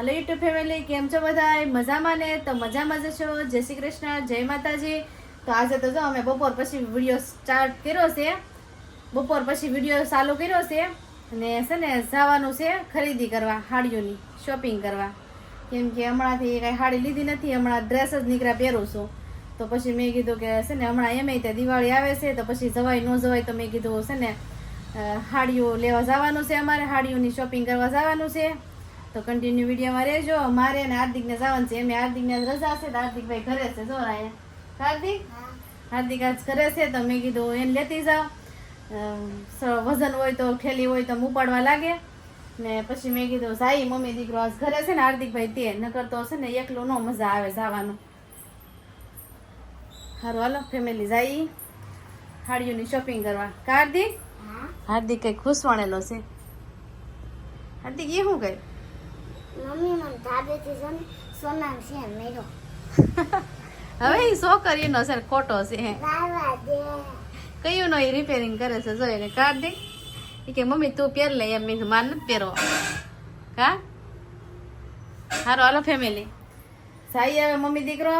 હાલો YouTube family, કેમ છો બધા મજામાં ને? તો મજામાં જ છો? જય શ્રી કૃષ્ણ, જય માતાજી. તો આજે તો જો અમે બપોર પછી વીડિયો સ્ટાર્ટ કર્યો છે. બપોર પછી વીડિયો ચાલુ કર્યો છે. અને છે ને, જવાનું છે ખરીદી કરવા, હાડીઓની શોપિંગ કરવા. કેમ કે હમણાંથી કાંઈ હાડી લીધી નથી, હમણાં ડ્રેસ જ નીકળ્યા પહેરું છું. તો પછી મેં કીધું કે છે ને, હમણાં એમ તે દિવાળી આવે છે, તો પછી જવાય, ન જવાય, તો મેં કીધું છે ને હાડીઓ લેવા જવાનું છે અમારે, હાડીઓની શોપિંગ કરવા જવાનું છે. તો કન્ટિન્યુ વિડીયોમાં રહેજો. મારે અને હાર્દિકને જવાનું છે. એમ હાર્દિકને રજા છે તો હાર્દિકભાઈ ઘરે છે. જો અહીંયા હાર્દિક? હાર્દિક આજ ઘરે છે તો મેં કીધું એને લેતી જાઓ વજન હોય તો ઠેલી હોય તો ઉપાડવા લાગે. ને પછી મેં કીધું સાઈ મમ્મી દીકરો આજ ઘરે છે ને હાર્દિકભાઈ તે. નકર તો છે ને એકલું ન મજા આવે જવાનું. સારું હાલો ફેમિલી જાય. હાડીઓની શોપિંગ કરવા. કાર્દિક હાર્દિક? હાર્દિક કઈ ખુશ વણેલો છે. હાર્દિક એ શું કઈ મમ્મી મને ધાબેથી છે ને સોના છે મેરો હવે એ છોકરીનો છે ખોટો છે દે. કયું નો એ રિપેરિંગ કરે છે? જોઈ એને કાર્તિક એ કે મમ્મી તું પહેર લે. એમ મેં માર નથી પહેરવો. કા હારો હાલો ફેમિલી સાઈ આવે મમ્મી દીકરો.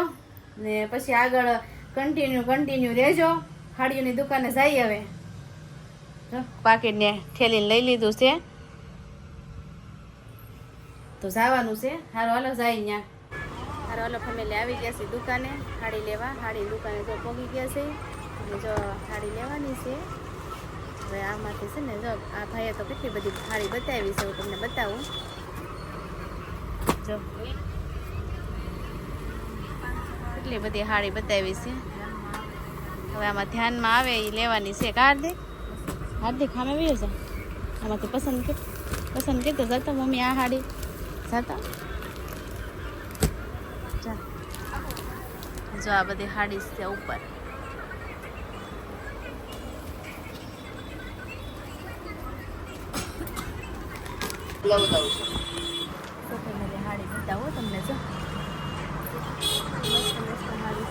ને પછી આગળ કન્ટિન્યુ કન્ટિન્યુ રહેજો. હાડીઓની દુકાને જઈ હવે પાકીટને ઠેલીને લઈ લીધું છે. તો જવાનું છે. હારો હાલો જાય ત્યાં હારો હાલો ફેમિલી આવી ગયા છે દુકાને. હાડી લેવા. હાડી દુકાને જો પોગી ગયા છે. અને જો હાડી લેવાની છે. હવે આમાંથી છે ને જો આ ભાઈએ તો કેટલી બધી હાડી બતાવી છે, હું તમને બતાવું. જો. કેટલી બધી હાડી બતાવી છે. હવે આમાં ધ્યાનમાં આવે એ લેવાની છે. કાર્દિક હાર્દિક? સામે આવ્યો છે આમાંથી પસંદ કર. પસંદ કરતો જતો મમ્મી આ હાડી. જતો જો. આ બધી હાડી છે ઉપર. હાડી બતાવો તમને જો મસ્ત મસ્ત હાડી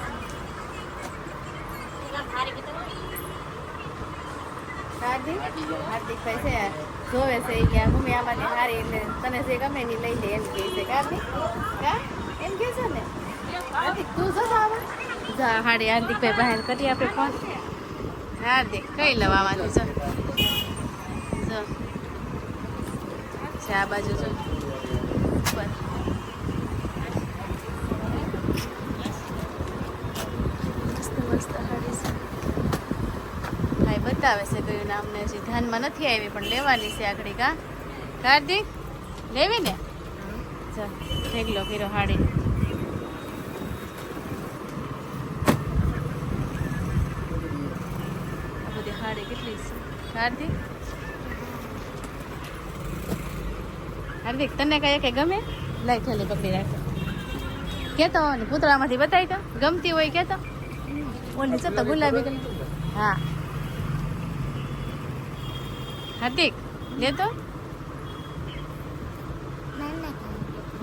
છે હાર્દિક? હાર્દિકભાઈ છે. જોવે છે ઈ કે મમ્મી આમાંથી હારી એટલે તને જે ગમે ની લઈ લે એમ કહે છે. હાર્દિક? કા? એમ કહે છે ને? હાર્દિક તું જો આવે જા હાડી હાર્દિકભાઈ બહાર કરી આપે ફોન હાર્દિક કઈ લવાવાનું જો. જો આ બાજુ જો ઉપર મસ્ત મસ્ત હાડી છે ભાઈ બતાવે છે કયું નામ ને હજી ધ્યાનમાં નથી આવી પણ લેવાની છે આખડી કા કાર્તિક લેવી ને? ચાલ ઢેગલો કીરો હાડી બધી હાડી કેટલી છે? કાર્તિક હાર્દિક તને કઈ કઈ ગમે? લાઈ થેલી પકડી રાખો. કેતો ને પૂતળામાંથી બતાવી તો ગમતી હોય કેતો? ઓલી છે તો ગુલાબી હા. હાર્દિક, લે તો.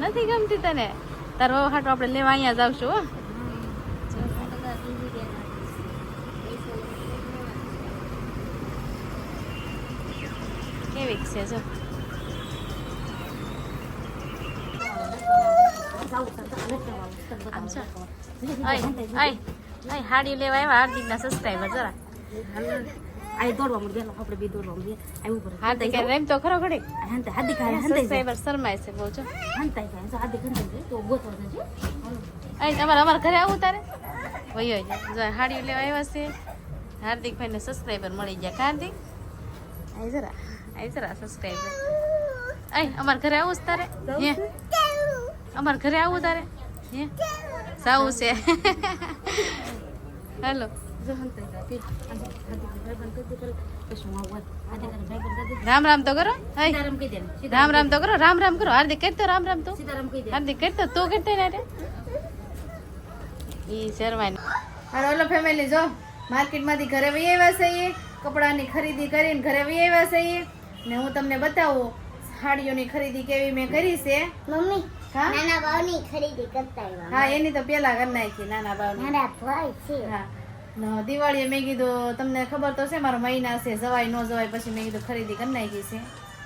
નથી ગમતી તને? તાર વહુ હાટો આપણે લેવા અહીંયા જાવશું હો. કેવીક છે, જો. હાડી લેવા આવ્યા હાર્દિકના સબસ્ક્રાઈબર જરા. આય દોડવા મળે આપણે બે દોડવા મળે આવ્યું પડે કે રેમ તો ખરો ઘડી હંતે હાદી ખાય હંતે સબસ્ક્રાઈબર શરમાય છે બહુ છો હંતાઈ ખાય તો હાદી હંતે તો ગોતો જજો અહીં તમારે અમારા ઘરે આવું તારે? વયો જાય જો હાડી લેવા આવ્યા છે. હાર્દિકભાઈને સબસ્ક્રાઈબર મળી ગયા. હાર્દિક? આઈ જરા. આઈ જરા સબસ્ક્રાઈબર આય અમાર ઘરે આવું તારે? હે? અમાર ઘરે આવું તારે? હે? સાવું છે. હેલો. રામ રામ તો કરો રામ રામ તો કરો રામ રામ કરો હાર્દિક કરતો રામ રામ તો. હાર્દિક કરતો તું કરતો ને રે. ઈ શરમાય હાલો ઓલો ફેમિલી જો. માર્કેટમાંથી ઘરે વહી આવ્યા છીએ કપડાની ખરીદી કરીને ઘરે વહી આવ્યા છીએ ને હું તમને બતાવું સાડીઓની ખરીદી કેવી મેં કરી છે. મમ્મી હા? નાના ભાવની ખરીદી કરતા હા એની તો પેલા કરી નાખી નાના ભાઈ છે. હા. દિવાળીએ મેં કીધું તમને ખબર તો છે મારો મહિના છે જવાય ન જવાય. પછી મેં કીધું ખરીદી કરી નાખી છે.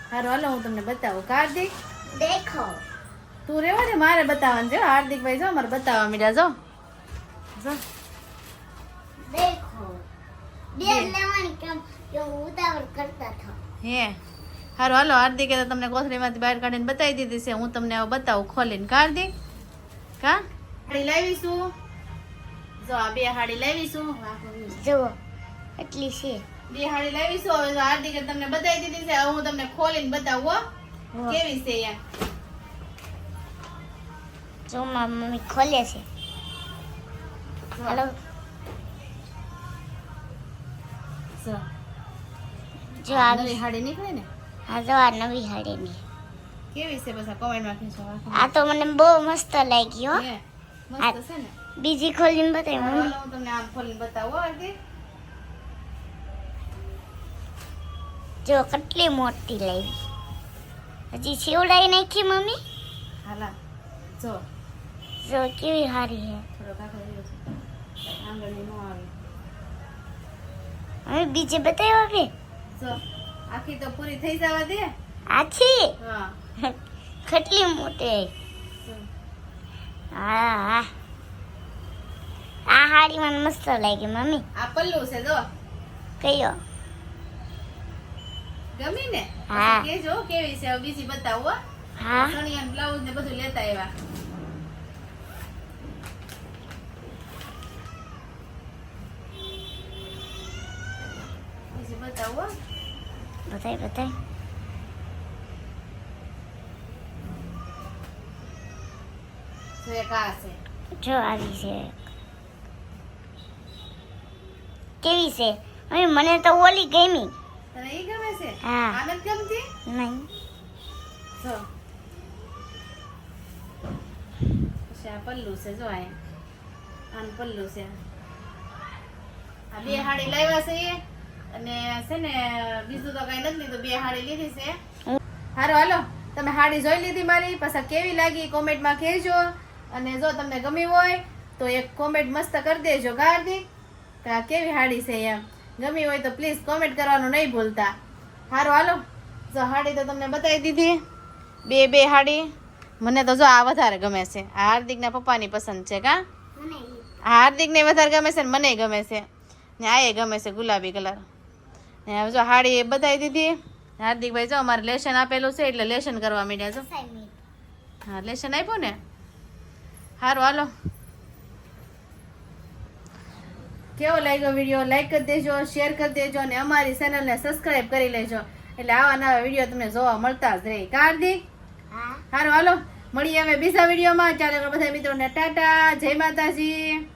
સારું હાલો હું તમને બતાવું. કાર્તિક દેખો. તું રેવા ને મારે બતાવવાનું છે. હાર્દિકભાઈ જો મારે બતાવવા મીડા જો. જો. દેખો. હું ઉતાવળ કરતા થા હે. હારું હાલો હાર્દિકે તો તમને કોથળીમાંથી બહાર કાઢીને બતાવી દીધી છે. હું તમને હવે બતાવું ખોલીને. હાર્દિક? કા? લાવીશું જો આ બે હાડી લાવીશું. જુઓ એટલી છે. બે હાડી લાવીશું. હવે હાર્દિક તમને બતાવી દીધી છે. હવે હું તમને ખોલીને બતાવું કેવી છે યાર જો મમ્મી ખોલે છે. હેલો. જો. જો આ નવી હાડી નીકળે ને? હા જો આ નવી હાડીની. કેવી છે બસ કોમેન્ટમાં કહેજો. આ તો મને બહુ મસ્ત લાગી હો મસ્ત છે ને? બીજી ખોલીને બતાવી મમ્મી. હું તમને આમ ખોલીને બતાવું હો, જો કેટલી મોટી લાવી હજી સીવડાઈ નાખી મમ્મી? હાલા જો. જો કેવી નો આવે. હવે બીજે બતાવ્યો કે જો આખી તો પૂરી થઈ જવા દે. આછી હા. કેટલી મોટી. હા હા. હાડી મને મસ્ત લાગી મમ્મી. આ પલ્લુ છે જો. કયો? ગમી ને હા. કે જો કેવી છે બીજી બતાવો હો. ચણિયા બ્લાઉઝ ને બધું લેતા આવ્યા બીજી બતાવો. બતાય બતાય જો આવી છે. કેવી છે? મમ્મી મને તો ઓલી ગમી. તને ઈ ગમે છે? હા. આ ગમતી? નહીં. જો પછી આ પલ્લુ છે જો આ. આનું પલ્લુ છે. આ બે હાડી લાવ્યા છે અને છે ને બીજું તો કઈ નથી લીધું. બે હાડી લીધી છે. હારો હાલો. તમે હાડી જોઈ લીધી મારી. પછી કેવી લાગી કોમેન્ટમાં કહેજો. અને જો તમને ગમી હોય તો એક કોમેન્ટ મસ્ત કરી દેજો. ગાર્દિક. કે આ કેવી હાડી છે એમ? ગમી હોય તો પ્લીઝ કોમેન્ટ કરવાનું નહીં ભૂલતા. સારું હાલો. જો હાડી તો તમને બતાવી દીધી. બે બે હાડી. મને તો જો આ વધારે ગમે છે. આ હાર્દિકના પપ્પાની પસંદ છે કા? હાર્દિકને વધારે ગમે છે ને મને ગમે છે. ને આ એ ગમે છે ગુલાબી કલર. ને હવે જો હાડી એ બતાવી દીધી. હાર્દિકભાઈ જો અમારે લેશન આપેલું છે એટલે લેશન કરવા માંડ્યા જો. હા લેશન આપ્યું ને? સારું હાલો. કેવો લાગ્યો વીડિયો લાઈક કરી દેજો શેર કરી દેજો અને અમારી ચેનલને સબસ્ક્રાઇબ કરી લેજો. એટલે આવા નવા વીડિયો તમને જોવા મળતા જ રહે. કાર્દિક સારું હાલો. મળીએ હવે બીજા વિડીયોમાં. ચાલો બધા મિત્રોને ટાટા. જય માતાજી.